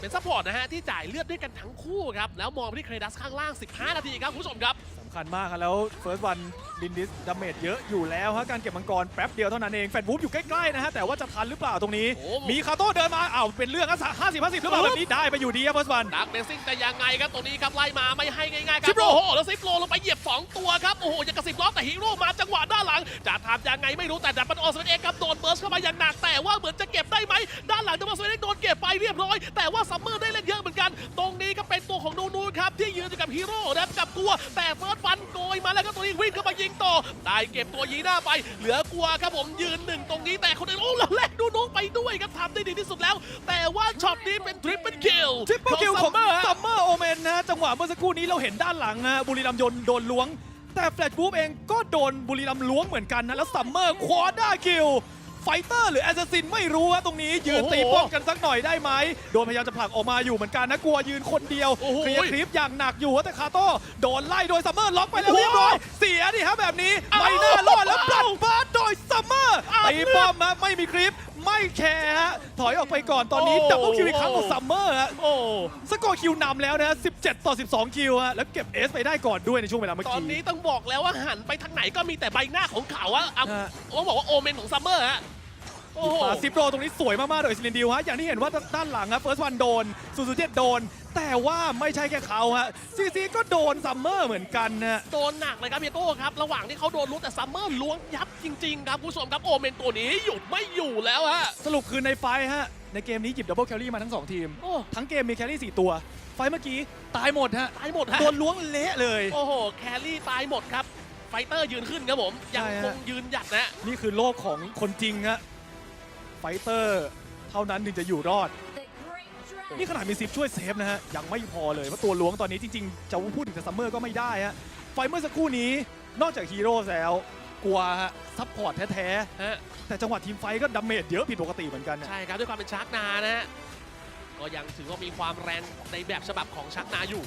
เป็นซัพพอร์ตนะฮะที่จ่ายเลือดด้วยกันทั้งคู่ครับแล้วมองไปที่เครดัสข้างล่าง 15 นาทีครับคุณผู้ชมครับสำคัญมากครับแล้วเฟิร์สวันลินดิสดาเมจเยอะอยู่แล้วฮะการเก็บมังกรแป๊บเดียวเท่านั้นเองแฟนวูฟอยู่ใกล้ๆนะฮะแต่ว่าจะทันหรือเปล่าตรงนี้ โอ้มีคาโต้เดินมาอ้าวเป็นเรื่องห้าสิบห้าสิบหรือเปล่าแบบนี้ได้ไปอยู่ดีครับเฟิร์สวัน ดักเบซิ่งแต่ยังไงครับตรงนี้ครับไล่มาไม่ให้ง่ายๆครัซิบปโร โอ้โหแล้วซิปโรลงไปเหยียบ 2 ตัวครับ โอ้โหยังกระสิบล้อแต่ฮีโร่มาจังหวะด้านหลัง จะทำยังไงไม่รู้แต่ดับเบิลออสเวนเอ็กครับโดนเบิร์สเข้ามาอย่างหนักแต่ว่าเหมือนจะเก็บได้ไหมด้านหลังดับเบิลออสเวนเอ็กโดนเก็บไปเรียบร้อย แต่ว่าซัมเมอร์ได้เล่นเยอะเหมือนกัน ตรงนี้ก็เป็นตัวของนูนูครับที่ยืนอยู่กับฮีโร่นะครับกับกลัว แต่เฟิร์สฟันโกยมาแล้วก็ตัวนี้วิ่งเข้ามายิงต่อ ได้เก็บตัวยีหน้าไป เหลือกลัวครับผมยืนหนึ่งตรงนี้แต่คนอื่นโอ้แล้วแลกนูนูไปด้วยครับทำได้ดีที่สุดแล้ว แต่ว่าช็อตนี้เป็นทริปเปิลคิลทริปเปิลคิวของซัมเมอร์โอเมนนะจังหวะเมื่อสักครู่นี้เราเห็นด้านหลังนะบุรีรัมย์ยนต์โดนล้วง แต่แฟลชบูฟเองก็โดนบุรีรัมย์ล้วงเหมือนกันนะ แล้วซัมเมอร์ควอด้าคิว ไฟเตอร์หรือแอสซัสซินไม่รู้ว่าตรงนี้ ยืนโอ้โหตีป้องกันสักหน่อยได้ไหม โดนพยายามจะผลักออกมาอยู่เหมือนกันนะ กลัวยืนคนเดียวโอ้โห เคลียร์คลิปอย่างหนักอยู่แต่คาโต้โดนไล่โดยซัมเมอร์ล็อกไปแล้วโอ้โหเรียบร้อยเสียดิฮะแบบนี้เอ้าไม่น่ารอดแล้วปลัดบาสโดยซัมเมอร์เอ้าตีป้อมฮะไม่มีคลิป ไม่แคร์ฮะถอยออกไปก่อนตอนนี้โอ้ดับเบิลคิวอีกครั้งของซัมเมอร์ฮะโอ้สกอร์คิวนำแล้วนะ17 ต่อ 12 คิวฮะแล้วเก็บเอสไปได้ก่อนด้วยในช่วงเวลาเมื่อตอนกี้ นี้ต้องบอกแล้วว่าหันไปทางไหนก็มีแต่ใบหน้าของเขาอะเอาฮะ ต้องบอกว่าโอเมนของซัมเมอร์ฮะ โอ้โหมาซิปโรตรงนี้สวยมากๆโดยซิลินดิวฮะอย่างที่เห็นว่าด้านหลังฮะเฟิร์สวันโดนซูซูเจ็ดโดน แต่ว่าไม่ใช่แค่เขาฮะซีซีก็โดนซัมเมอร์เหมือนกันนะโดนหนักเลยครับเฮียโก้ครับระหว่างที่เขาโดนลุ้นแต่ซัมเมอร์ล้วงยับจริงๆครับคุณผู้ชมครับโอเมนตัวนี้หยุดไม่อยู่แล้วฮะสรุปคือในไฟท์ฮะในเกมนี้หยิบดับเบิลแคลรี่มาทั้ง 2 ทีม โอ้ ทั้งเกมมีแคลรี่ 4 ตัว ไฟท์เมื่อกี้ ตายหมดฮะตายหมดฮะโดนล้วงเละเลย โอ้โหแครี่ตายหมดครับไฟเตอร์ยืนขึ้นครับผมยังใช่คฮะงยืนหยัดนะ นี่คือโลกของคนจริงฮะไฟเตอร์ เท่านั้นถึงจะอยู่รอด นี่ขนาดมีซิปช่วยเซฟนะฮะ ยังไม่พอเลย เพราะตัวล้วงตอนนี้จริงๆ จะพูดถึงแต่ซัมเมอร์ก็ไม่ได้ฮะ ไฟเมื่อสักครู่นี้นอกจากฮีโร่แล้ว กลัวฮะซัพพอร์ตแท้ฮะๆแต่จังหวะทีมไฟท์ก็ดาเมจเยอะผิดปกติเหมือนกันนะใช่ครับด้วยความเป็นชักนานะฮะก็ยังถือว่ามีความแรงในแบบฉบับของชักนาอยู่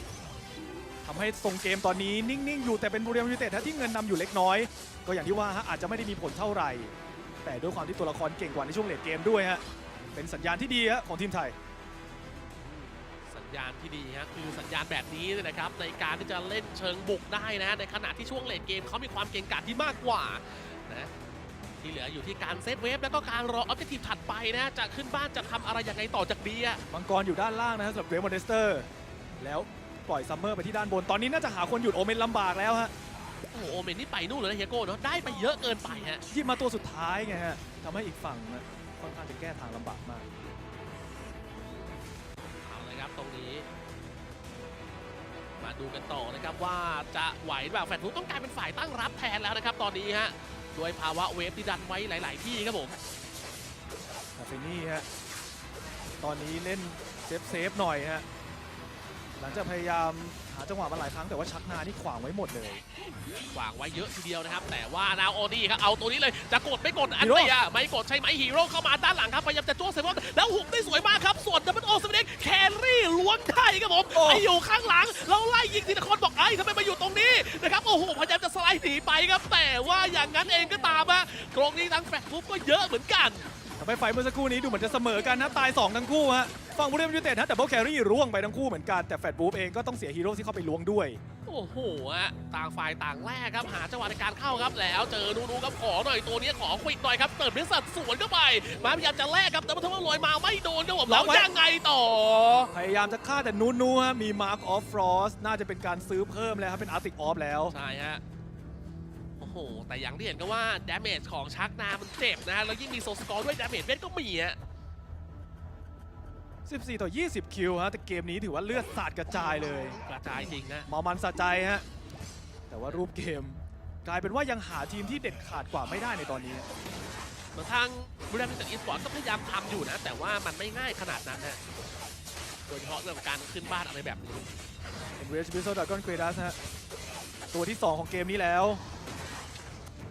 ทำให้ทรงเกมตอนนี้นิ่งๆ อยู่แต่เป็นบุรีรัมย์ยูไนเต็ดฮะที่เงินนำอยู่เล็กน้อย ก็อย่างที่ว่าฮะอาจจะไม่ได้มีผลเท่าไหร่ แต่ด้วยความที่ตัวละครเก่งกว่าในช่วงเลดเกมด้วยฮะเป็นสัญญาณที่ดีฮะของทีมไทย สัญญาณที่ดีฮะคือสัญญาณแบบนี้เนี่ยนะครับ ในการที่จะเล่นเชิงบุกได้นะในขณะที่ช่วงเลดเกมเขามีความเก่งกาจที่มากกว่านะที่เหลืออยู่ที่การเซตเวฟแล้วก็การรอออบเจกตีฟถัดไปนะจะขึ้นบ้านจะทำอะไรยังไงต่อจากนี้อะมังกรอยู่ด้านล่างนะฮะสำหรับเวฟมอนเดสเตอร์ แล้วปล่อยซัมเมอร์ไปที่ด้านบนตอนนี้น่าจะหาคนหยุดโอเมนลำบากแล้วฮะโอ้โหโอเมนนี่ไปนู่นเลยนะเฮียโก้เนาะได้ไปเยอะเกินไปฮะหยิบมาตัวสุดท้ายไงฮะทำให้อีกฝั่งนะค่อนข้างจะแก้ทางลำบากมาก เอาเลยครับตรงนี้ มาดูกันต่อนะครับว่าจะไหวหรือเปล่าแฟนฟุตต้องกลายเป็นฝ่ายตั้งรับแทนแล้วนะครับ ตอนนี้ฮะด้วยภาวะเวฟที่ดันไว้หลาย ๆ ที่ครับผมคาเฟนี่ฮะ ตอนนี้เล่นเซฟเซฟๆหน่อยฮะ หลังจากพยายามหาจังหวะมาหลายครั้งแต่ว่าชักนานี่ขวางไว้หมดเลยวางไว้เยอะทีเดียวนะครับ แต่ว่าดาวโอดี้ครับเอาตัวนี้เลยจะกดไม่กดอันฮีโร่เตียไม่กดใช่ไหมฮีโร่เข้ามาด้านหลังครับพยายามจะจ้วงเซฟอนแล้วหุกได้สวยมากครับส่วนดับเบิลโอสเปนแครี่ล้วงได้ครับผมไปอยู่ข้างหลังแล้วไล่ยิงทีละคนบอกไอ้ยทำไมมาอยู่ตรงนี้นะครับโอ้โหพยายามจะสไลด์หนีไปครับแต่ว่าอย่างนั้นเองก็ตามอะตรงนี้ทั้งแฟลตฟุบก็เยอะเหมือนกัน ทำให้ไฟเมื่อสักครู่นี้ดูเหมือนจะเสมอกันนะตาย 2 ทั้งคู่ฮะฝั่งบุรีรัมย์ยูไนเต็ดฮะดับเบิลแครี่ร่วงไปทั้งคู่เหมือนกันแต่แฟดบูฟเองก็ต้องเสียฮีโร่ที่เข้าไปล้วงด้วย โอ้โหอะต่างฝ่ายต่างแลกครับหาจังหวะในการเข้าครับแล้วเจอดูดูครับขอหน่อยตัวนี้ขอควิดหน่อยครับเติมด้วยสัดสวนเข้าไปมาพยายามจะแลกครับแต่ว่าทว่าลอยมาไม่โดนครับผมล็แล้อวกไว้ยังไงต่อ พยายามจะฆ่าแต่นูนูฮะมีมาร์ k ออฟฟรอสน่าจะเป็นการซื้อเพิ่มแล้วครับเป็นอาร์ติกออฟแล้วใช่ฮะโอ้โห แต่อย่างที่เห็นก็ว่าดาเมจของชักนามันเจ็บนะ แล้วยิ่งมีโซสกอร์ด้วยดาเมจเวทก็มีอะ14 ต่อ 20 คิวฮะ แต่เกมนี้ถือว่าเลือดสาดกระจายเลยกระจายจริงนะเมามันสะใจฮะ แต่ว่ารูปเกม กลายเป็นว่ายังหาทีมที่เด็ดขาดกว่าไม่ได้ในตอนนี้เหมือนทางบริษัทอีสปอร์ตก็พยายามทำอยู่นะ แต่ว่ามันไม่ง่ายขนาดนั้นนะโดยเฉพาะเรื่องของการขึ้นบ้านอะไรแบบนี้เป็นเวชบิโซดากอนเควดัสฮะตัวที่ 2 ของเกมนี้แล้ว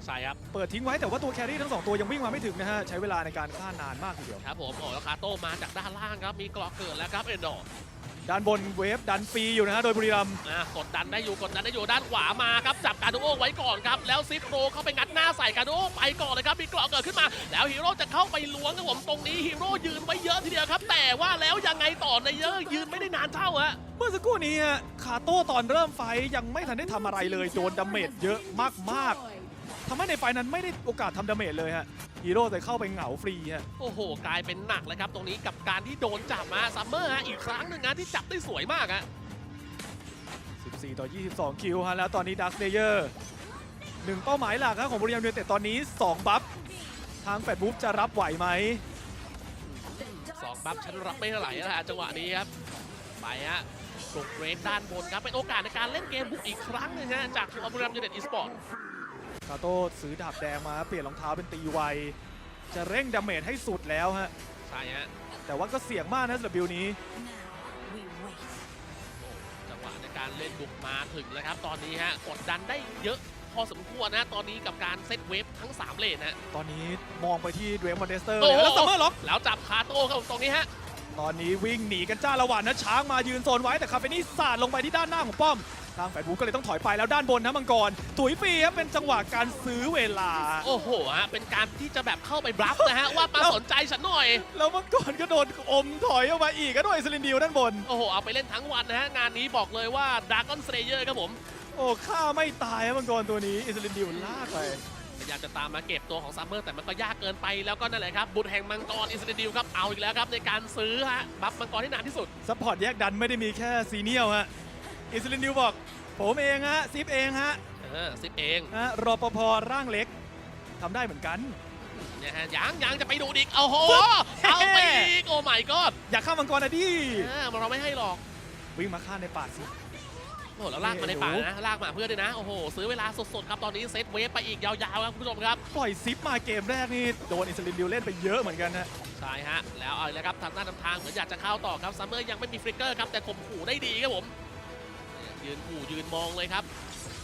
ใช่ครับเปิดทิ้งไว้แต่ว่าตัวแครี่ทั้งสองตัวยังวิ่งมาไม่ถึงนะฮะ ใช้เวลาในการฆ่านานมากทีเดียว ครับผมโอ้แล้วคาโต้มาจากด้านล่างครับ มีกรอกเกิดแล้วครับเอนโดด้านบนเวฟดันฟรีอยู่นะฮะโดยบุรีรัมย์อะกดดันได้อยู่กดดันได้อยู่ด้านขวามาครับจับการดูโอไว้ก่อนครับแล้วซิปโรเข้าไปงัดหน้าใส่การดูโอไปก่อนเลยครับมีกรอกเกิดขึ้นมา แล้วฮีโร่จะเข้าไปล้วงครับผมตรงนี้ฮีโร่ยืนไว้เยอะทีเดียวครับ แต่ว่าแล้วยังไงต่อในเยอะยืนไม่ได้นานเท่าฮะเมื่อสักครู่นี้ฮะคาโต้ตอนเริ่มไฟท์ยังไม่ทันได้ทำอะไรเลยโดนดาเมจเยอะมากๆ ทำให้ในไฟท์นั้นไม่ได้โอกาสทำดาเมจเลยฮะฮีโร่แต่เข้าไปเหงาฟรีฮะ โอ้โห กลายเป็นหนักเลยครับ ตรงนี้กับการที่โดนจับมาซัมเมอร์ฮะอีกครั้งหนึ่งนะที่จับได้สวยมากฮะ14 ต่อ 22 คิวฮะ แล้วตอนนี้ดักเลเยอร์หนึ่งเป้าหมายหลักฮะของบุรีรัมย์ยูไนเต็ดตอนนี้ 2 บัฟ ทางแฟดบุ๊จะรับไหวไหมสองบัฟฉันรับไม่เท่าไหร่นะฮะจังหวะนี้ครับไปฮะปลุกเรนด้านบนครับเป็นโอกาสในการเล่นเกมบุกอีกครั้งหนึงฮะจากทีมบุรีรัมย์ยูไนเต็ดอีสปอร์ต คาโต้ซื้อดาบแดงมาเปลี่ยนรองเท้าเป็นตีไว จะเร่งดาเมจให้สุดแล้วฮะ ใช่ฮะแต่ว่าก็เสี่ยงมากนะสำหรับบิวนี้ จังหวะในการเล่นบุกมาถึงแล้วครับ ตอนนี้ฮะกดดันได้เยอะพอสมควรนะ ตอนนี้กับการเซตเวฟทั้ง 3 เลนฮะ ตอนนี้มองไปที่เดรมอนเดสเตอร์โอ้โห แล้วซัมเมอร์ล็อก แล้วจับคาโต้ครับผมตรงนี้ฮะ ตอนนี้วิ่งหนีกันจ้าละหวันนะช้างมายืนโซนไว้แต่คาเฟนี่สาดลงไปที่ด้านหน้าของป้อมทาง แฟดบุ๊ก็เลยต้องถอยไปแล้วด้านบนนะมังกรตุ๋ยฟรีครับเป็นจังหวะการซื้อเวลา โอ้โหฮะเป็นการที่จะแบบเข้าไปบลัฟนะฮะ ว่ามาสนใจฉันหน่อย แล้วมังกรก็โดนอมถอยออกมาอีกก็ด้วยสลินดิวด้านบน โอ้โห เอาไปเล่นทั้งวันนะฮะ งานนี้บอกเลยว่าด r a ก้อน s เลเยอร์ครับผม โอ้ฆ่าไม่ตายครับมังกรตัวนี้อิสลินดิวลากไปพยายามจะตามมาเก็บตัวของซัมเมอร์แต่มันก็ยากเกินไปแล้วก็นั่นแหละครับบุตรแห่งมังกรอิสราเอลครับเอาอีกแล้วครับในการซื้อฮะบัฟมังกรที่นานที่สุดซัพพอร์ตแยกดันไม่ได้มีแค่ซีเนียลฮะ อิสลินดิวบอก ผมเองฮะซิปเองฮะเออซิปเองฮะรปภร่างเล็กทำได้เหมือนกันเนี่ยฮะยังยังจะไปดูอีกโอ้โหเอาไปอีกโอ้ my god อยากฆ่ามังกรนะดิเออเราไม่ให้หรอกวิ่งมาฆ่าในป่าสิโอ้โหแล้วลากมาในป่านะลากมาเพื่อนด้วยนะโอ้โหซื้อเวลาสดๆครับตอนนี้เซตเวฟไปอีกยาวๆครับคุณผู้ชมครับปล่อยซิปมาเกมแรกนี่โดนอิสลินดิวเล่นไปเยอะเหมือนกันฮะใช่ฮะแล้วเอาอีกแล้วครับทางหน้านำทางเหมือนอยากจะเข้าต่อครับซัมเมอร์ยังไม่มีฟลิกเกอร์ครับแต่ข่มขู่ได้ดีครับผมเนี่ ยยืนขู่ยืนมองเลยครับ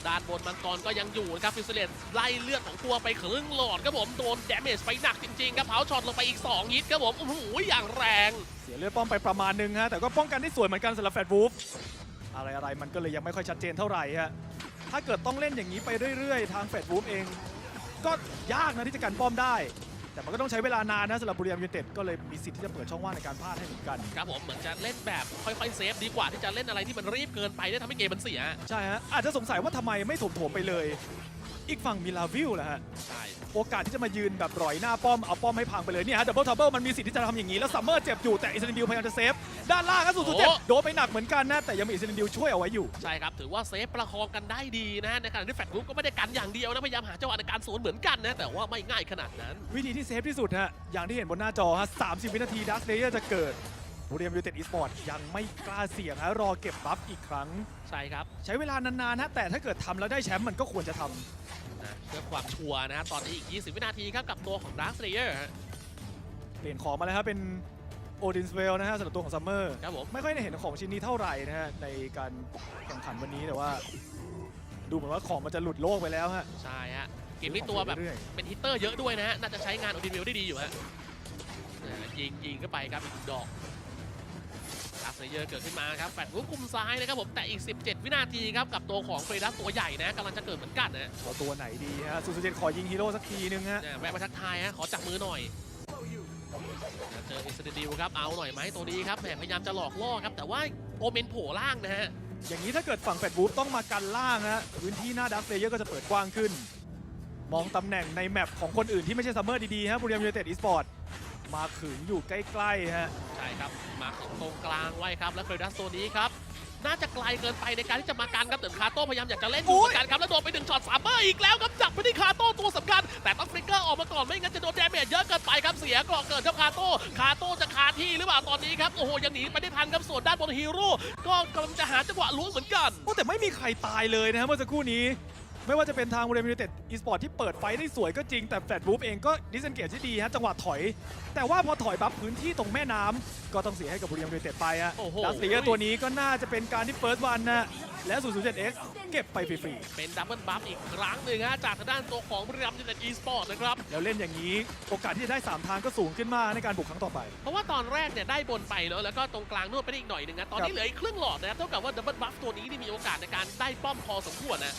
ด้านบนมังกรก็ยังอยู่นะครับฟิสเลนไล่เลือดของตัวไปครึ่งหลอดครับผมโดนแดเมจไปหนักจริงๆครับเผาช็อตลงไปอีก2ยิดครับผมโอ้โหอย่างแรง เสียเลือดป้อมไปประมาณหนึงฮะแต่ก็ป้องกันได้สวยเหมือนกันสำหรับแฟดวูฟอะไรอะไรมันก็เลยยังไม่ค่อยชัดเจนเท่าไหร่ฮะถ้าเกิดต้องเล่นอย่างนี้ไปเรื่อยๆ ทางแฟดวูฟเอง ก็ยากนะที่จะกันป้อมได้ แต่มันก็ต้องใช้เวลานานนะสำหรับบุรีรัมย์ยูไนเต็ดก็เลยมีสิทธิ์ที่จะเปิดช่องว่างในการพลาดให้เหมือนกัน ครับผมเหมือนจะเล่นแบบค่อยๆเซฟดีกว่าที่จะเล่นอะไรที่มันรีบเกินไปได้ทำให้เกมมันเสีย ใช่ฮะอาจจะสงสัยว่าทำไมไม่ถมโถมไปเลย อีกฝั่งมีลาวิลแหละฮะ ใช่ โอกาสที่จะมายืนแบบรอยหน้าป้อม เอาป้อมให้พังไปเลยเนี่ยฮะดับเบิลทับเบิลมันมีสิทธิ์ที่จะทำอย่างนี้ แล้วซัมเมอร์เจ็บอยู่แต่อิสราเอลพยายามจะเซฟ ด้านล่างก็สุดๆเจ็บโดนไปหนักเหมือนกันนะ แต่ยังมีอิสราเอลช่วยเอาไว้อยู่ ใช่ครับ ถือว่าเซฟประคองกันได้ดีนะในขณะที่แฟลตกรุ๊ปก็ไม่ได้กันอย่างเดียวนะ พยายามหาจังหวะในการสวนเหมือนกันนะ แต่ว่าไม่ง่ายขนาดนั้น วิธีที่เซฟที่สุดฮะอย่างที่เห็นบนหน้าจอฮะ30 วินาทีดัสเลเยอร์จะเกิด บุรีรัมย์ยูไนเต็ดอีสปอร์ตยังไม่กล้าเสี่ยงฮะรอเก็บบัฟอีกครั้ง ใช่ครับใช้เวลานานๆฮะแต่ถ้าเกิดทำแล้วได้แชมป์มันก็ควรจะทำนะเพื่อความชัวร์นะฮะตอนนี้อีก 20 วินาทีครับกับตัวของดาร์ s เลเยอร์เปลี่ยนของมาแล้วครับเป็นโอดินสเวลนะฮะสำหรับตัวของซัมเมอร์ ครับผม ไม่ค่อยได้เห็นของชิ้นนี้เท่าไหร่นะฮะในการแข่งขันวันนี้แต่ว่า ดูเหมือนว่าของมันจะหลุดโลกไปแล้วฮะใช่ฮะ เกมนี้ตัวแบบเรื่อยเป็นฮิตเตอร์เยอะด้วยนะฮะ น่าจะใช้งานโอดินวิลได้ดีอยู่ฮะนะยิงยิงเข้าไปครับอีกดอก ดาร์ s เลเยอร์เกิดขึ้นมาครับแฟลตกรุ๊ปคุมซ้ายนะครับผมแต่อีก 17 วินาทีครับกับตัวของเฟรดัสตัวใหญ่นะกำลังจะเกิดเหมือนกันนะๆเอาตัวไหนดีฮะสุสุเจนขอยิงฮีโร่สักทีนึงฮะเนี่ยแวะมาทักทายฮะขอจับมือหน่อยเจออิสราเอลครับเอาหน่อยไหมตัวนี้ครับแหมพยายามจะหลอกล่อครับแต่ว่าโอเมนโผล่ล่างนะฮะอย่างนี้ถ้าเกิดฝั่งแฟดบูฟต้องมากันล่างฮะพื้นที่หน้าดักเลเยอร์ก็จะเปิดกว้างขึ้น มองตำแหน่งในแมปของคนอื่นที่ไม่ใช่ซัมเมอร์ดีๆฮะบุรีรัมย์ยูไนเต็ดอีสปอร์ต มาขึงอยู่ใกล้ๆฮะใช่ครับมาตรงกลางไว้ครับแล้วเครดัสตัวนี้ครับน่าจะไกลเกินไปในการที่จะมากันครับแต่คาโต้พยายามอยากจะเล่นอยู่เหมือนกันครับแล้วโดนไปหนึ่งช็อตสามเบอร์อีกแล้วครับจับไปที่คาโต้ตัวสำคัญ แต่ต้องฟลิกเกอร์ออกมาก่อนไม่งั้นจะโดนแดเมจเยอะเกินไปครับเสียกรอกเกิดเจ้าคาโต้คาโต้จะคาที่หรือเปล่าตอนนี้ครับโอ้โหยังหนีไปได้ทันครับส่วนด้านบนฮีโร่ก็กำลังจะหาจังหวะล้วงเหมือนกันโอ้แต่ไม่มีใครตายเลยนะฮะเมื่อสักครู่นี้ ไม่ว่าจะเป็นทางบุรีรัมย์ยูไนเต็ดอีสปอร์ตที่เปิดไฟได้สวยก็จริงแต่แฟลตบูฟเองก็ดิสเซนเกตที่ดีฮะจังหวะถอย แต่ว่าพอถอยปั๊บพื้นที่ตรงแม่น้ำก็ต้องเสียให้กับบุรีรัมย์ยูไนเต็ดไปฮะโอ้โห ดัสเลียตัวนี้ก็น่าจะเป็นการที่เฟิร์สวันนะและ 007X เก็บไปฟรีเป็นดับเบิลบัฟอีกครั้งหนึ่งฮะจากทางด้านตัวของบริรัมย์ยูไนเต็ดอีสปอร์ตนะครับ ๆแล้วเล่นอย่างนี้โอกาสที่จะได้3ทางก็สูงขึ้นมากในการบุกครั้งต่อไป เพราะว่าตอนแรกเนี่ยได้บนไปเนอะแล้วก็ตรงกลางนวดไปได้อีกหน่อยหนึ่งนะตอนนี้เหลืออีกครึ่งหลอดนะครับเท่ากับว่าดับเบิลบัฟตัวนี้นี่มีโอกาสในการได้ป้อมพอสมควรนะ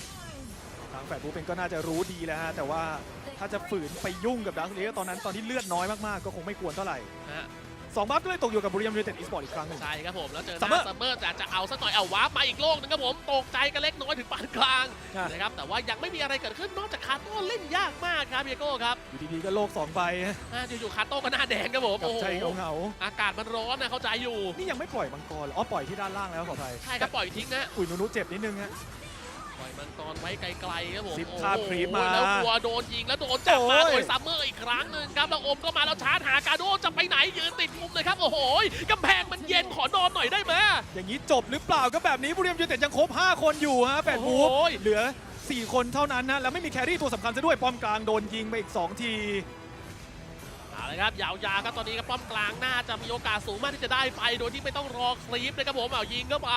ทางแฟดบูเป็นก็น่าจะรู้ดีแล้วฮะแต่ว่าถ้าจะฝืนไปยุ่งกับดักเลตอนนั้นตอนที่เลือดน้อยมากๆก็คงไม่ควรเท่าไหร่ฮะสองบัฟก็เลยตกอยู่กับบุรีรัมย์ยูไนเต็ดอีสปอร์ตอีกครั้งหนึ่ง ใช่ครับผมแล้วเจอหซัมเมอน้าร์ซัมเมอร์จะจะเอาสักหน่อยเอาวาร์ปมาอีกโลกหนึงครับผมตกใจกันเล็กน้อยถึงปานกลางอะนะครับแต่ว่ายังไม่มีอะไรเกิดขึ้นนอกจากคาโต้เล่นยากมากครับเบียโก้ครับอยู่ดีๆก็โลกสองใบฮะอะอยู่ๆคาโต้ก็หน้าแดงครับผมกับโอ้โหใจเงาอากาศมันร้อนนะเข้าใจอยู่ ๆนี่ยังไม่ปล่อยมังกรเหรออ๋อปล่อยที่ด้านล่างแล้วขออภัยใช่ครับปล่อยทิ้งนะ อุ๋ยนุนุเจ็บนิดนึงฮะป ล่อยมังกรไว้ไกลๆครับผมสิบโอ้โหคาบครีปมาแล้วกลัวโดนยิงแล้วโดนจับมาโอ้ยโดยซัมเมอร์อีกครั้งหนึ่งครับแล้วอมก็มาแล้วชาร์จหากาโดจะไปไหนยืนติดมุมเลยครับโอ้โหกำแพงมันเย็นขอนอนหน่อยได้ไหมอย่างนี้จบหรือเปล่าก็แบบนี้บุรีรัมย์ยูไนเต็ดยังครบ 5 คนอยู่ฮะแฟดบูฟโอ้ยเหลือ 4 คนเท่านั้นนะแล้วไม่มีแครี่ตัวสำคัญซะด้วยป้อมกลางโดนยิงไปอีก 2 ที เอาละครับยาวๆครับตอนนี้ครับป้อมกลางน่าจะมีโอกาสสูงมากที่จะได้ไปโดยที่ไม่ต้องรอคลิปนะครับผมเอายิงเข้าไป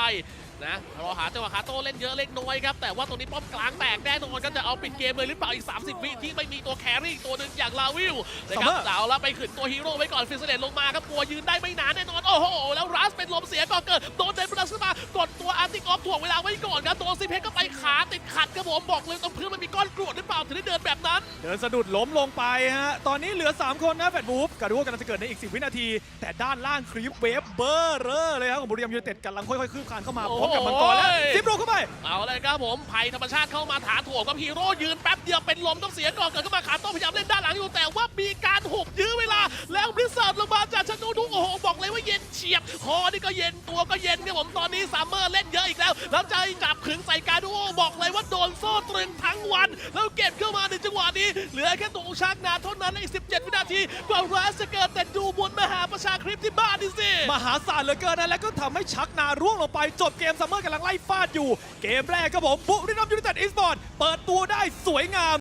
นะรอหาจังหวะคาโต้เล่นเยอะเล็กน้อยครับแต่ว่าตรงนี้ป้อมกลางแตกแน่นอนก็จะเอาปิดเกมเลยหรือเปล่าอีก 30 วิที่ไม่มีตัวแครี่อีกตัวหนึ่งอย่างลาวิลนะครับ Summer เอาแล้วไปขึ้นตัวฮีโร่ไว้ก่อนฟิสเซเลนลงมาครับกลัวยืนได้ไม่นานแน่นอนโอ้โหแล้วรัสเป็นลมเสียก่อนเกิดโดนเดนบลัสขึ้นมากดตัวอาร์ติกอฟถ่วงเวลาไว้ก่อนครับโดนซิเพกก็ไปขาติดขัดครับผมบอกเลยตรงพื้นมันมีก้อนกรวดหรือเปล่า ถึงได้เดินแบบนั้น เดินสะดุดล้มลงไปฮะ ตอนนี้เหลือ 3 คนนะแฟดบูฟกาดูว่ากำลังจะเกิดในอีก 10 วินาที แต่ด้านล่างครีปเวฟเบอร์เรอร์เลยครับของบุรีรัมย์ยูไนเต็ดกำลังค่อยๆคืบคลานเข้ามาพร้อมกับมังกรแล้วโอ้ยซิปโรเข้าไป เอาเลยครับผมภัยธรรมชาติเข้ามาถาโถมกับฮีโร่ยืนแป๊บเดียวเป็นลมต้องเสียก่อนเกิดขึ้นมาขาต้องพยายามเล่นด้านหลังอยู่แต่ว่ามีการหกยื้อเวลา แล้วบริษัทลงมาจากชนูดูโอ้โหบอกเลยว่าเย็นเฉียบคอนี่ก็เย็นตัวก็เย็นครับผมตอนนี้ซัมเมอร์เล่นเยอะอีกแล้วแล้วใจจับขึงใส่การดูโอบอกเลยว่าโดนโซ่ตรึงทั้งวัน แล้วเก็บเข้ามาในจังหวะนี้ เหลือแค่ตรงชักนาเท่านั้นในอีก 17 วินาทีกว่าราสจะเกิดแต่ดูบนมหาประชาคลิปที่บ้านดิสิมหาศาลเหลือเกินนะและก็ทำให้ชักนาร่วงลงไปจบเกมซัมเมอร์กำลังไล่ฟาดอยู่ เกมแรกครับผมบุรีรัมย์ยูไนเต็ดอีสปอร์ตเปิดตัวได้สวยงาม